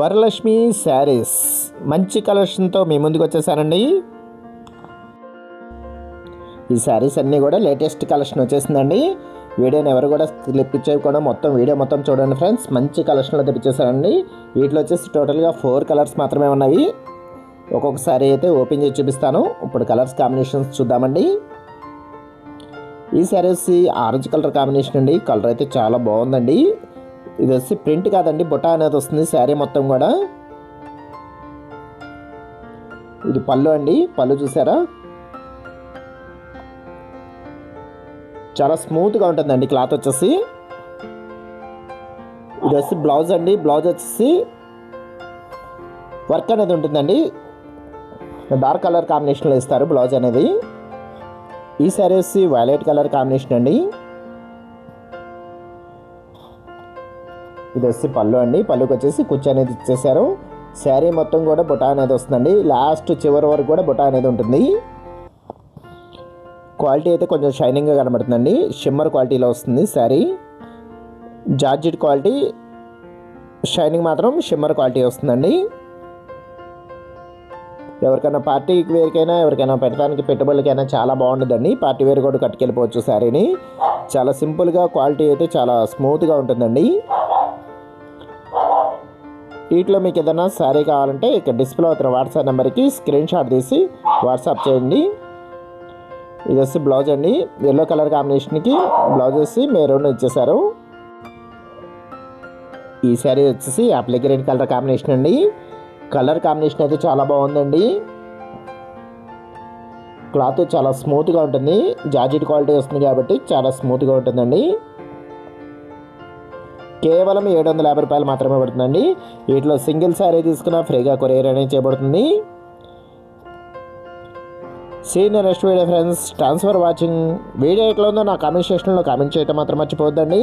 వరలక్ష్మి శారీస్. మంచి కలెక్షన్తో మీ ముందుకు వచ్చేసానండి. ఈ శారీస్ అన్నీ కూడా లేటెస్ట్ కలెక్షన్ వచ్చేసిందండి. వీడియోని ఎవరు కూడా క్లిప్ ఇచ్చేయకుండా మొత్తం వీడియో మొత్తం చూడండి ఫ్రెండ్స్. మంచి కలెక్షన్లో తెప్పించేసారండి వీటిలో వచ్చేసి టోటల్గా ఫోర్ కలర్స్ మాత్రమే ఉన్నవి. ఒక్కొక్కసారి అయితే ఓపెన్ చేసి చూపిస్తాను. ఇప్పుడు కలర్స్ కాంబినేషన్స్ చూద్దామండి. ఈ శారీస్ ఆరెంజ్ కలర్ కాంబినేషన్ అండి. కలర్ అయితే చాలా బాగుందండి. ఇది వచ్చి ప్రింట్ కాదండి బుట్ట అనేది వస్తుంది శారీ మొత్తం కూడా. ఇది పళ్ళు అండి పళ్ళు చూసారా? చాలా స్మూత్గా ఉంటుందండి క్లాత్ వచ్చేసి. ఇది వచ్చి బ్లౌజ్ అండి బ్లౌజ్ వచ్చేసి వర్క్ అనేది ఉంటుందండి. డార్క్ కలర్ కాంబినేషన్లో ఇస్తారు బ్లౌజ్ అనేది. ఈ శారీ వచ్చి వైలెట్ కలర్ కాంబినేషన్ అండి. ఇది వచ్చి పళ్ళు అండి. పళ్ళుకి వచ్చేసి కుచ్చి అనేది ఇచ్చేసారు. శారీ మొత్తం కూడా బుటా అనేది వస్తుందండి. లాస్ట్ చివరి వరకు కూడా బుటా అనేది ఉంటుంది. క్వాలిటీ అయితే కొంచెం షైనింగ్గా కనబడుతుందండి. షిమ్మర్ క్వాలిటీలో వస్తుంది శారీ. జార్జిట్ క్వాలిటీ షైనింగ్ మాత్రం షిమ్మర్ క్వాలిటీ వస్తుందండి. ఎవరికైనా పార్టీ వేర్కైనా ఎవరికైనా పెట్టడానికి పెట్టుబడులకైనా చాలా బాగుంటుందండి. పార్టీ వేర్ కూడా కట్టుకెళ్ళిపోవచ్చు శారీని. చాలా సింపుల్గా క్వాలిటీ అయితే చాలా స్మూత్గా ఉంటుందండి. వీటిలో మీకు ఏదైనా శారీ కావాలంటే ఇక్కడ డిస్ప్లే అవుతున్న వాట్సాప్ నెంబర్కి స్క్రీన్ షాట్ తీసి వాట్సాప్ చేయండి. ఇది వచ్చి బ్లౌజ్ అండి. ఎల్లో కలర్ కాంబినేషన్కి బ్లౌజ్ వచ్చి మెరూన్ ఇచ్చేసారు. ఈ శారీ వచ్చేసి యాప్లీ గ్రీన్ కలర్ కాంబినేషన్ అండి. కలర్ కాంబినేషన్ అయితే చాలా బాగుందండి. క్లాత్ చాలా స్మూత్గా ఉంటుంది. జార్జెట్ క్వాలిటీ వస్తుంది కాబట్టి చాలా స్మూత్గా ఉంటుందండి. కేవలం ఏడు వందల యాభై రూపాయలు మాత్రమే పడుతుందండి. వీటిలో సింగిల్ శారీ తీసుకున్న ఫ్రీగా కొరియర్ అనేది చేయబడుతుంది. See you in next video friends thanks for watching. Video ఎట్లా ఉందో నా కామెంట్ సెక్షన్లో కామెంట్ చేయటం మాత్రం మర్చిపోవద్దండి.